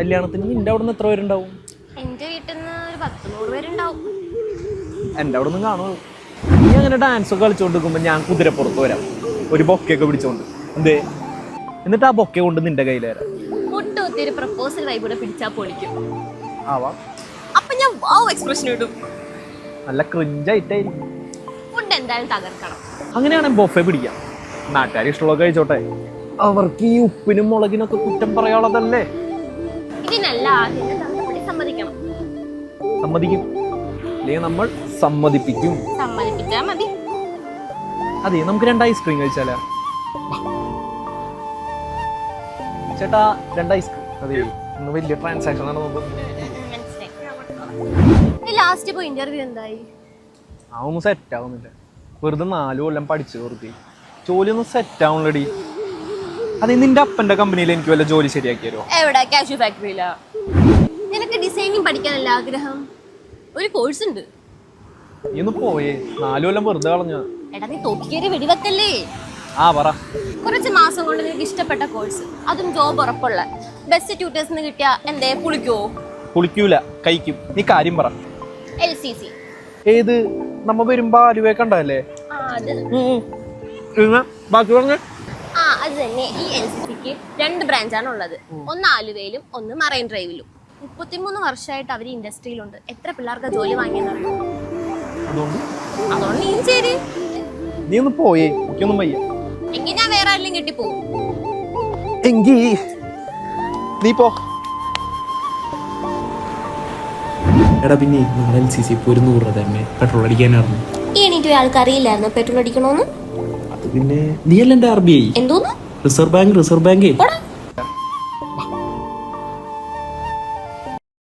കല്യാണത്തിന്? നിന്റെ അവിടെ നിന്ന് എത്ര പേരുണ്ടാവും? എന്റെ വീട്ടിൽ നിന്ന് ഒരു പത്ത് നൂറ് പേരുണ്ടാവും. എന്റെ അവിടെ നിന്ന് കാണുമോ നീ അങ്ങനെ ഡാൻസ് ഒക്കെ കളിച്ചുകൊണ്ട് നിൽക്കുമ്പോൾ ഞാൻ കുതിരപ്പുറത്ത് വരാം. ഒരു ബൊക്കെയൊക്കെ പിടിച്ചോണ്ട്. എന്തേ? എന്നിട്ട് ആ ബൊക്കെ കൊണ്ട് നിന്റെ കയ്യിൽ വരാം ഒരു പ്രപ്പോസൽ വൈബ് കൂടെ പിടിച്ചാൽ പൊളിക്കും. ആവാം അപ്പൊ ഞാൻ വാവ് എക്സ്പ്രഷൻ ഇടും. നല്ല ക്രിഞ്ചായിട്ടായിരിക്കും ഫുഡ് എന്തായാലും തകർക്കണം. അങ്ങനെയാണെങ്കിൽ ബൊഫെ പിടിക്കാം നാട്ടുകാർ ഇഷ്ടമുള്ള കഴിച്ചോട്ടെ. അവർക്ക് ഈ ഉപ്പിനും മുളകിനൊക്കെ കുറ്റം പറയാനുള്ളതല്ലേ? ഇതിനല്ല ആദ്യം. തന്നപടി സമ്മതിക്കണം. സമ്മതിക്കും. അല്ലെങ്കിൽ നമ്മൾ സമ്മതിപ്പിക്കും. സമ്മതിപ്പിച്ചാൽ മതി. അതെ നമുക്ക് രണ്ട് ഐസ്ക്രീം കഴിച്ചാലോ? ചേട്ടാ രണ്ട് ഐസ്ക്രീം അതെ ഇന്ന് വലിയ ട്രാൻസാക്ഷൻ ആണ് മനസ്സിലായി. ലാസ്റ്റ് പോയി ഇന്റർവ്യൂ എന്തായി? അതൊന്നും സെറ്റ് ആവുന്നില്ല. വെറുതെ നാല് കൊല്ലം പഠിച്ചു വെറുതെ. ജോലിയൊന്നും സെറ്റ് ആവുന്നില്ലടി അതെ നിന്റെ അപ്പന്റെ കമ്പനിയിൽ എനിക്ക് വല്ല ജോലി ശരിയാക്കി തരുമോ എവിടെ? കാഷ്യൂ ഫാക്ടറിയിലാ നിനക്ക് ഡിസൈനിങ് പഠിക്കാനല്ല ആഗ്രഹം? ഒരു കോഴ്സ് ഉണ്ട്. നീ ഒന്ന് പോയേ. നാലു കൊല്ലം വെറുതെ കളഞ്ഞ എടാ നീ തോക്കിക്കേറി വെടിവെക്കല്ലേ? ആ പറ. കുറച്ച് മാസം കൊണ്ട് നിനക്ക് ഇഷ്ടപ്പെട്ട കോഴ്സ് അതും ജോബ് ഉറപ്പുള്ള. ബെസ്റ്റ് ട്യൂട്ടേഴ്സിന് കിട്ടിയ എന്തേ? പുളിക്കോ പുളിക്കൂല. കഴിക്കും. നീ കാര്യം പറ. എൽ സി സി ഏത്? നമ്മ വരുമ്പോ ആലുവേ കണ്ടല്ലേ ബാക്കി പറഞ്ഞേ. തന്നെ ഈ എൻ സി സിക്ക് രണ്ട് ബ്രാഞ്ചാണ് ഉള്ളത്. ഒന്ന് ആലുവയിലും ഒന്ന് മറൈൻ ഡ്രൈവിലും. മുപ്പത്തിമൂന്ന് വർഷമായിട്ട് അവർ ഇൻഡസ്ട്രിയിലുണ്ട്. എത്ര പിള്ളേർക്ക് ജോലി വാങ്ങിയെന്നറിയോ അതുകൊണ്ട്? നീയും ചേര് നീ ഒന്ന് പോയേ എനിക്കൊന്നും വയ്യ. എങ്കിൽ ഞാൻ വേറെ ആരെങ്കിലും പോകും എങ്കി നീ പോ. എടാ പിന്നെ നമ്മൾ എൽ സി സി ഇപ്പോൾ ഒരു നൂറ് രൂപ തന്നെ പെട്രോൾ അടിക്കാനായിരുന്നു. ഈ എണീറ്റ് ആൾക്ക് അറിയില്ലായിരുന്നു പെട്രോൾ അടിക്കണോന്ന്? അത് പിന്നെ നീ അല്ല ആർ ബി ഐ? എന്തോന്ന്? Reserve bank reserve bank.